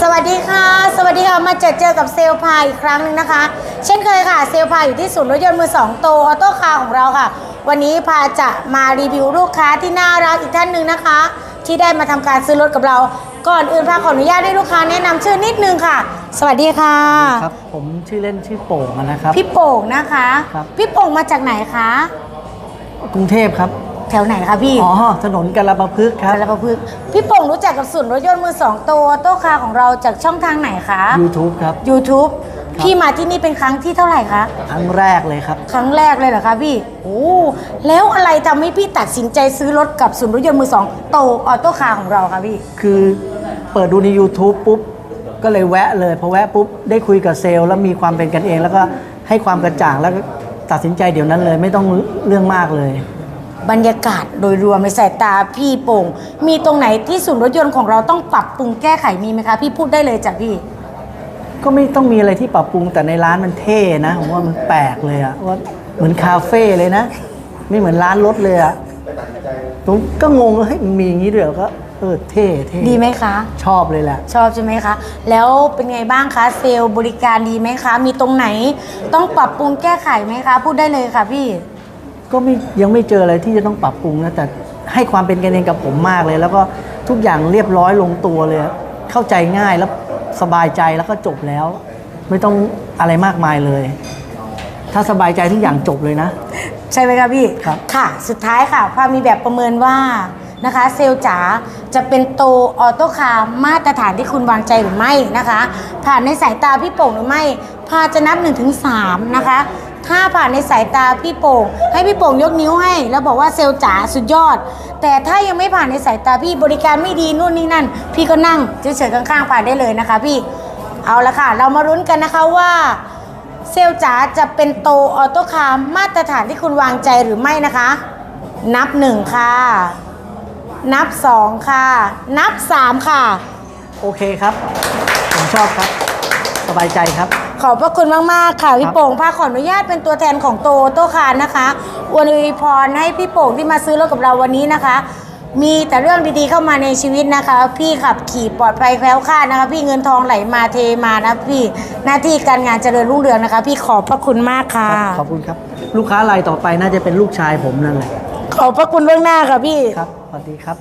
สวัสดีค่ะ สวัสดีค่ะ มาเจอเจอกับเซลลพายอีกครั้งหนึงนะคะ เช่นเคยค่ะ เซลลพายอยู่ที่ศูนย์รถยนต์มือสองโตออโต้คาร์ของเราค่ะ วันนี้พาจะมารีวิวลูกค้าที่น่ารักอีกท่านหนึ่งนะคะ ที่ได้มาทำการซื้อรถกับเรา ก่อนอื่นพาขออนุญาตให้ลูกค้าแนะนำชื่อนิดนึงค่ะ สวัสดีค่ะ ครับ ผมชื่อเล่นชื่อโป่งนะครับ พี่โป่งนะคะครับพี่โป่งมาจากไหนคะ กรุงเทพครับ แถวไหนคะพี่อ๋อถนนกาลปะพฤกษ์ครับสารพัดพี่โป่งรู้จักกับศูนย์รถยนต์มือสองโตออโต้คาร์ของเราจากช่องทางไหนคะ YouTube ครับ YouTube พี่มาที่นี่เป็นครั้งที่เท่าไหร่คะ ครั้งแรกเลยครับ ครั้งแรกเลยเหรอคะพี่ โอ้ แล้วอะไรทำให้พี่ตัดสินใจซื้อรถกับศูนย์รถยนต์มือสองโตออโต้คาร์ของเราคะพี่ คือเปิดดูใน YouTube ปุ๊บ ก็เลยแวะเลยพอแวะปุ๊บ ได้คุยกับเซลล์แล้วมีความเป็นกันเอง แล้วก็ให้ความกระจ่างแล้วก็ตัดสินใจเดี๋ยวนั้นเลย ไม่ต้องเรื่องมากเลย บรรยากาศโดยรวมในสายตาพี่โป่ง มีตรงไหนที่ศูนย์รถยนต์ของเราต้องปรับปรุงแก้ไขมีไหมคะ พี่พูดได้เลยจ้ะพี่ ก็ไม่ต้องมีอะไรที่ปรับปรุงแต่ในร้านมันเท่นะผมว่ามันแปลกเลยอะว่าเหมือนคาเฟ่เลยนะ ไม่เหมือนร้านรถเลยอะผมก็งงว่าเฮ้ยมันมีอย่างนี้ด้วยเหรอก็เออเท่เท่ดีไหมคะ ชอบเลยแหละ ชอบใช่ไหมคะ แล้วเป็นไงบ้างคะเซลล์บริการดีไหมคะ มีตรงไหนต้องปรับปรุงแก้ไขไหมคะ พูดได้เลยค่ะพี่ ก็ไม่ยังไม่เจออะไรที่จะต้องปรับปรุงนะแต่ให้ความเป็นกันเองกับผมมากเลย แล้วก็ทุกอย่างเรียบร้อยลงตัวเลย เข้าใจง่ายแล้วสบายใจแล้วก็จบแล้ว ไม่ต้องอะไรมากมายเลย ถ้าสบายใจทุกอย่างจบเลยนะ ใช่ไหมคะพี่ครับค่ะ สุดท้ายค่ะพามีแบบประเมินว่านะคะ เซลล์จ๋าจะเป็นโตออโต้คาร์มาตรฐานที่คุณวางใจหรือไม่นะคะ ผ่านในสายตาพี่โป่งหรือไม่พาจะนับ1นถึงสนะคะ ถ้าผ่านในสายตาพี่โป่ง ให้พี่โป่งยกนิ้วให้ แล้วบอกว่าเซลล์จ๋าสุดยอด แต่ถ้ายังไม่ผ่านในสายตาพี่บริการไม่ดีนู่นนี่นั่น พี่ก็นั่งเฉยๆข้างๆผ่านได้เลยนะคะ พี่เอาละค่ะ เรามารุ้นกันนะคะว่าเซลลจ๋าจะเป็นโตออโต้คาร์มาตรฐานที่คุณวางใจหรือไม่นะคะ นับหนึ่งค่ะ นับสองค่ะ นับสามค่ะ โอเคครับ ผมชอบครับ สบายใจครับ ขอบพระคุณมาก ๆ ค่ะ พี่ครับโป่งพาขออนุญาตเป็นตัวแทนของโตโต้คาร์นะคะอวยพรให้พี่โป่งที่มาซื้อรถกับเราวันนี้นะคะ มีแต่เรื่องดีๆเข้ามาในชีวิตนะคะ พี่ขับขี่ปลอดภัยแคล้วคลาดนะคะ พี่เงินทองไหลมาเทมานะพี่หน้าที่การงานเจริญรุ่งเรืองนะคะ พี่ขอบพระคุณมากค่ะ ขอบคุณครับ ลูกค้ารายต่อไปน่าจะเป็นลูกชายผมนั่นแหละขอบพระคุณเบื้องหน้าค่ะพี่ครับสวัสดีครับ